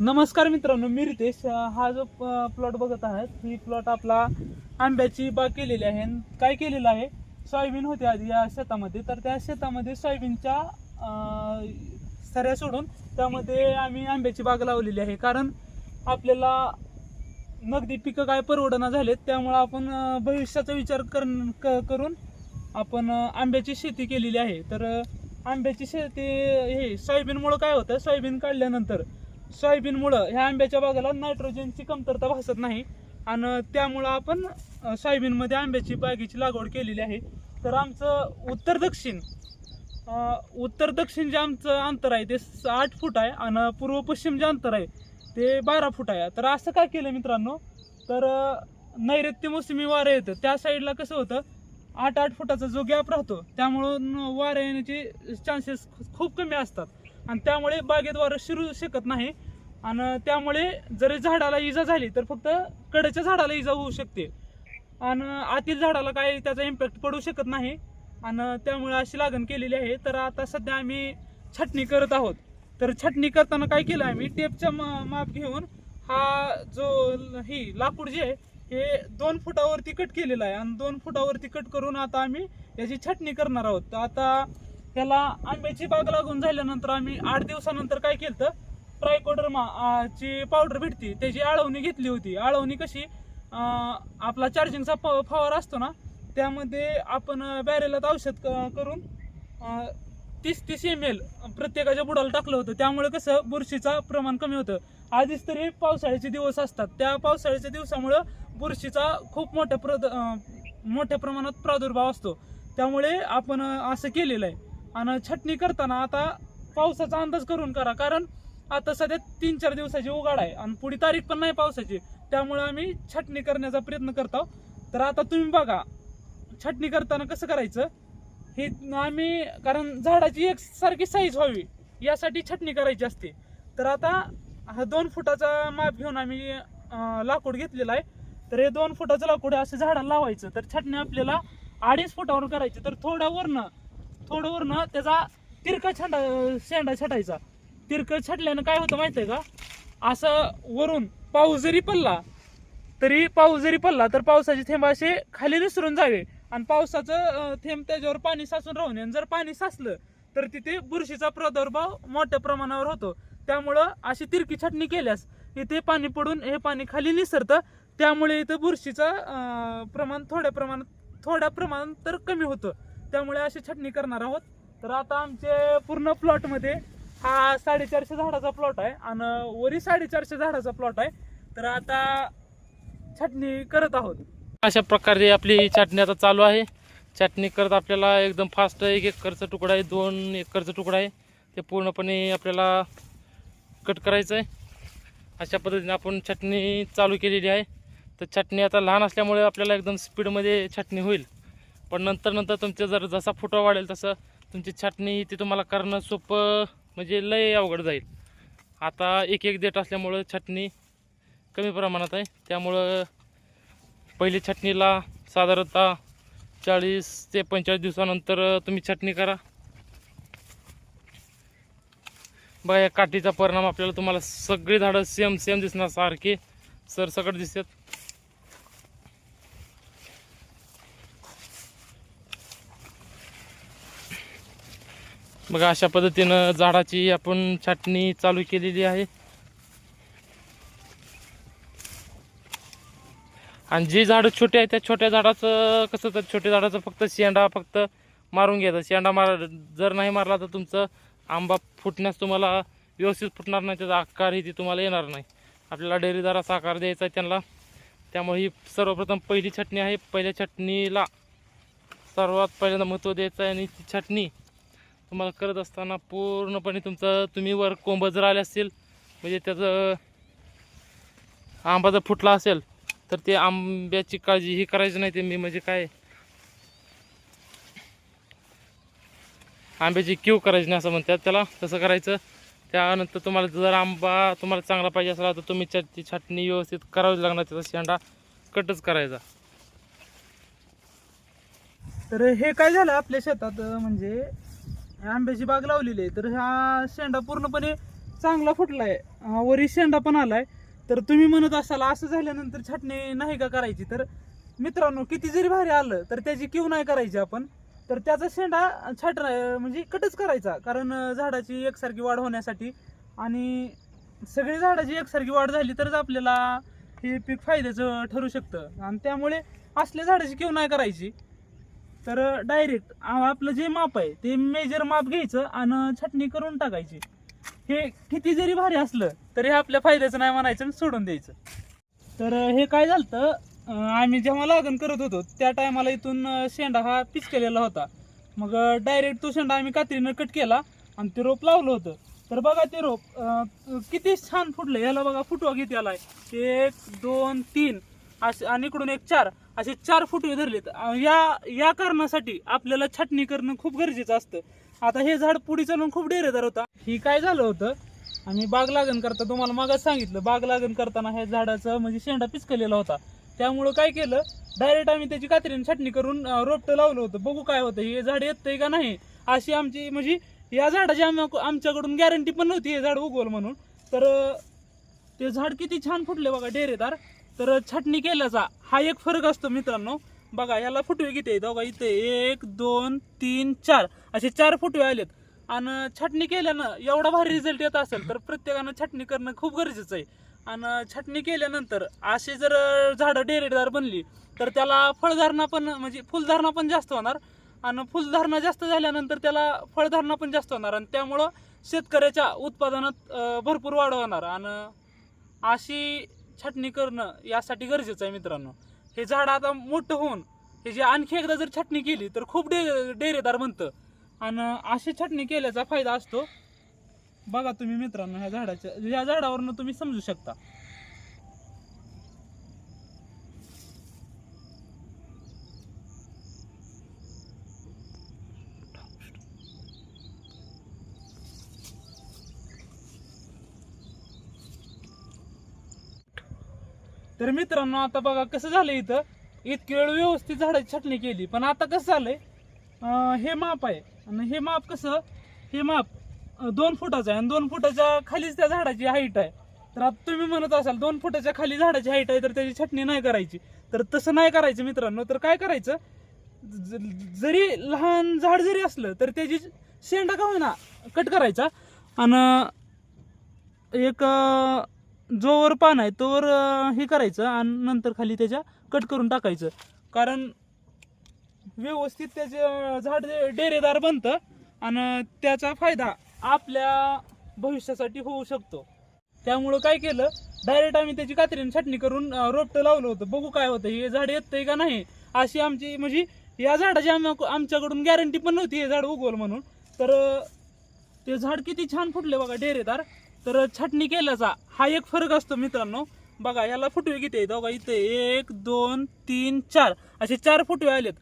नमस्कार मित्रांनो मी रितेश. हा जो प्लॉट बघत आहात ही प्लॉट आपला आंब्याची बाग केलेली आहे काय केलेलं आहे? सोयाबीन होते आधी या शेतामध्ये. तर त्या शेतामध्ये सोयाबीनच्या सऱ्या सोडून त्यामध्ये आम्ही आंब्याची बाग लावलेली आहे. कारण आपल्याला नगदी पिकं काय परवडना झालेत त्यामुळं आपण भविष्याचा विचार कर क- करून आपण आंब्याची शेती केलेली आहे. तर आंब्याची शेती हे सोयाबीनमुळं काय होतं? सोयाबीन काढल्यानंतर सोयाबीनमुळं ह्या आंब्याच्या बागेला नायट्रोजनची कमतरता भासत नाही. आणि त्यामुळं आपण सोयाबीनमध्ये आंब्याची बागेची लागवड केलेली आहे. तर आमचं उत्तर दक्षिण उत्तर दक्षिण जे आमचं अंतर आहे ते स- आठ फूट आहे आणि पूर्व पश्चिम जे अंतर आहे ते बारा फूट आहे. तर असं काय केलं मित्रांनो? तर नैऋत्य मोसमी वारं येतं. त्या साईडला कसं होतं? आठ आठ फुटाचा जो गॅप राहतो त्यामुळं वारं येण्याचे चान्सेस खूप कमी असतात. आणि त्यामुळे बागेत वारं शिरू शकत नाही. आणि त्यामुळे जरी झाडाला इजा झाली तर फक्त कडेच्या झाडाला इजा होऊ शकते. आणि आतील झाडाला काही त्याचा इम्पॅक्ट पडू शकत नाही. आणि त्यामुळे अशी लागण केलेली आहे. तर आता सध्या आम्ही छटणी करत आहोत. तर छटणी करताना काय केलं आम्ही? टेपच्या मा- माप घेऊन हा जो ही लाकूड जे आहे हे दोन फुटावरती कट केलेलं आहे. आणि दोन फुटावरती कट करून आता आम्ही याची छटणी करणार आहोत. तर आता त्याला आंब्याची बाग लागून झाल्यानंतर आम्ही आठ दिवसानंतर काय केलं तर ट्रायकोडर्मा ची पावडर भेटते. त्याची आळवणी घेतली होती. आळवणी कशी आपला चार्जिंगचा प फवार असतो ना त्यामध्ये आपण बॅरेलात औषध क- करून तीस तीस एम एल प्रत्येकाच्या बुडाला टाकलं होतं. त्यामुळे कसं बुरशीचा प्रमाण कमी होतं. आधीच तरी पावसाळ्याचे दिवस असतात. त्या पावसाळ्याच्या दिवसामुळं बुरशीचा खूप मोठ्या प्रद मोठ्या प्रमाणात प्रादुर्भाव असतो. त्यामुळे आपण असं केलेलं आहे. आणि छटणी करताना आता पावसाचा अंदाज करून करा. कारण आता सध्या तीन चार दिवसाची उघाड आहे आणि पुढी तारीख पण नाही पावसाची. त्यामुळे आम्ही छटणी करण्याचा प्रयत्न करतो. तर आता तुम्ही बघा छटणी करताना कसं करायचं? हे आम्ही कारण झाडाची एक सारखी साईज व्हावी यासाठी छटणी करायची असते. तर आता हा दोन फुटाचा माप घेऊन आम्ही लाकूड घेतलेला आहे. तर हे दोन फुटाचं लाकूड असं झाडाला लावायचं. तर छटणी आपल्याला अडीच फुटावर करायची. तर थोडं वरनं थोडं वरनं त्याचा तिरका छंडा शेंडा छटायचा. तिरकळ छाटल्यानं काय होतं माहिती आहे का? असं वरून पाऊस जरी पडला तरी पाऊस जरी पडला तर पावसाचे थेंब असे खाली निसरून जावे. आणि पावसाचं थेंब त्याच्यावर पाणी साचून राहू आणि जर पाणी साचलं तर तिथे बुरशीचा प्रादुर्भाव मोठ्या प्रमाणावर होतो. त्यामुळं अशी तिरकी छाटणी केल्यास इथे पाणी पडून हे पाणी खाली निसरतं. त्यामुळे इथं बुरशीचं प्रमाण थोड्या प्रमाणात थोड्या प्रमाणात तर कमी होतं. त्यामुळे अशी छाटणी करणार आहोत. तर आता आमचे पूर्ण प्लॉटमध्ये हा साडेचारशे झाडाचा प्लॉट आहे आणि वरी साडेचारशे झाडाचा प्लॉट आहे. तर आता छाटणी करत आहोत. अशा प्रकारे आपली छाटणी आता चालू आहे. छाटणी करत आपल्याला एकदम फास्ट एक एकरचा तुकडा आहे दोन एकरचा तुकडा आहे. ते पूर्णपणे आपल्याला कट करायचं आहे अशा पद्धतीने आपण छाटणी चालू केलेली आहे. तर छाटणी आता लहान असल्यामुळे आपल्याला एकदम स्पीडमध्ये छाटणी होईल. पण नंतर नंतर तुमचं जर जसा फुटवा वाढेल तसं तुमची छाटणी ती तुम्हाला करणं सोपं म्हणजे लय अवघड जाईल. आता एक एक देठ असल्यामुळं छटणी कमी प्रमाणात आहे. त्यामुळं पहिली छटणीला साधारणतः चाळीस ते पंचेचाळीस दिवसानंतर तुम्ही छटणी करा. बघा या काठीचा परिणाम आपल्याला तुम्हाला सगळी झाडं सेम सेम दिसणार सारखी सरसकट दिसतात. बघा अशा पद्धतीनं झाडाची आपण छाटणी चालू केलेली आहे. आणि जी झाडं छोटी आहेत त्या छोट्या झाडाचं कसं तर छोट्या झाडाचं फक्त शेंडा फक्त मारून घ्यायचा. शेंडा मार जर नाही मारला तर तुमचं आंबा फुटण्यास तुम्हाला व्यवस्थित फुटणार नाही त्याचा आकार ही ती तुम्हाला येणार नाही. आपल्याला डेअरीदाराचा आकार द्यायचा आहे त्यांना. त्यामुळे ही सर्वप्रथम पहिली छटणी आहे. पहिल्या छटणीला सर्वात पहिल्यांदा महत्त्व द्यायचं आहे आणि ती छटणी तुम्हाला करत असताना पूर्णपणे तुमचं तुम्ही वर कोंब जर आले असतील म्हणजे त्याचं आंबा जर फुटला असेल तर ते आंब्याची काळजी ही करायची नाही ते मी म्हणजे काय? आंब्याची क्यू करायची नाही असं म्हणतात. त्याला तसं करायचं. त्यानंतर तुम्हाला जर आंबा तुम्हाला चांगला पाहिजे असला तर तुम्ही त्याची छाटणी व्यवस्थित करावीच लागणार त्याचा शेंडा कटच करायचा. तर हे काय झालं आपल्या शेतात म्हणजे आंब्याची बाग लावलेली आहे. तर हा शेंडा पूर्णपणे चांगला फुटलाय. आहे वरी शेंडा पण आलाय. तर तुम्ही म्हणत असाल असं झाल्यानंतर छाटणी नाही का करायची? तर मित्रांनो किती जरी भारी आलं तर त्याची किव नाही करायची आपण. तर त्याचा शेंडा छाट म्हणजे कटच करायचा. कारण झाडाची एकसारखी वाढ होण्यासाठी आणि सगळी झाडाची एकसारखी वाढ झाली तरच आपल्याला हे पीक फायद्याचं ठरू शकतं. आणि त्यामुळे असल्या झाडाची किव नाही करायची. तर डायरेक्ट आपलं जे माप आहे ते मेजर माप घ्यायचं आणि छटणी करून टाकायची. हे किती जरी भारी असलं तरी हे आपल्या फायद्याचं नाही म्हणायचं आणि सोडून द्यायचं. तर हे काय झालं आम्ही जेव्हा लागण करत होतो त्या टायमाला इथून शेंडा हा पिच केलेला होता. मग डायरेक्ट तो शेंडा आम्ही कात्रीनं कट केला आणि ते रोप लावलं होतं. तर बघा ते रोप किती छान फुटलं. याला बघा फुटवा किती आलाय? एक दोन तीन. असे आणि इकडून एक चार असे चार फुटवे धरलेत. या या कारणासाठी आपल्याला छाटणी करणं खूप गरजेचं असतं. आता हे झाड पुढे चालून खूप डेरेदार होता. ही काय झालं होतं? आम्ही बाग लागण करता तुम्हाला मागच सांगितलं बाग लागण करताना ह्या झाडाचं म्हणजे शेंडा पिचकलेला होता. त्यामुळं काय केलं? डायरेक्ट आम्ही त्याची कात्रीने छाटणी करून रोपटं लावलं होतं. बघू काय होतं हे झाड येतंय का नाही? अशी आमची म्हणजे या झाडाची आम्ही आमच्याकडून गॅरंटी पण नव्हती हे झाड उगवलं म्हणून. तर ते झाड किती छान फुटले बघा डेरेदार. तर छाटणी केल्याचा हा एक फरक असतो मित्रांनो. बघा याला फुटवे किती आहेत बघा इथे एक दोन तीन चार. असे चार फुटवे आलेत. आणि छाटणी केल्यानं एवढा भारी रिझल्ट येत असेल तर प्रत्येकानं छाटणी करणं खूप गरजेचं आहे. आणि छाटणी केल्यानंतर असे जर झाडं डेरेदार बनली तर त्याला फळधारणा पण म्हणजे फुलधारणा पण जास्त होणार. आणि फुलधारणा जास्त झाल्यानंतर त्याला फळधारणा पण जास्त होणार. आणि त्यामुळं शेतकऱ्याच्या उत्पादनात भरपूर वाढ होणार. आणि अशी छाटणी करणं यासाठी गरजेचं आहे मित्रांनो. हे झाड आता मोठं होऊन हे जे आणखी एकदा जर छाटणी केली तर खूप डे डेरेदार बनतं. आणि अशी छाटणी केल्याचा फायदा असतो. बघा तुम्ही मित्रांनो ह्या झाडाच्या ह्या झाडावरनं तुम्ही समजू शकता. तर मित्रांनो आता बघा कसं झालं इथं. इतकी वेळ व्यवस्थित झाडाची छाटणी केली पण आता कसं झालंय? हे माप आहे. आणि हे माप कसं? हे माप दोन फुटाचं आहे. आणि दोन फुटाच्या खालीच त्या झाडाची हाईट आहे. तर आता तुम्ही म्हणत असाल दोन फुटाच्या खाली झाडाची हाईट आहे तर त्याची छाटणी नाही करायची. तर तसं नाही करायचं मित्रांनो. तर काय करायचं? ज- जरी लहान झाड जरी असलं तर त्याची शेंडा का होईना कट करायचा? आणि एक जोवर पान आहे तोवर हे करायचं आणि नंतर खाली त्याच्या कट करून टाकायचं. कारण व्यवस्थित त्याचे झाड डेरेदार बनतं आणि त्याचा फायदा आपल्या भविष्यासाठी होऊ शकतो. त्यामुळं काय केलं डायरेक्ट आम्ही त्याची कात्रीने छाटणी करून रोपटं लावलं होतं. बघू काय होतं हे झाड येतंय का नाही अशी आमची म्हणजे या झाडाची आम्ही आमच्याकडून गॅरंटी पण नव्हती हे झाड उगवलं म्हणून. तर ते झाड किती छान फुटले बघा डेरेदार. तर छाटणी केल्याचा हा एक फरक असतो मित्रांनो. बघा याला फुटवे किती आहेत बघा इथे एक दोन तीन चार. असे चार फुटवे आलेत.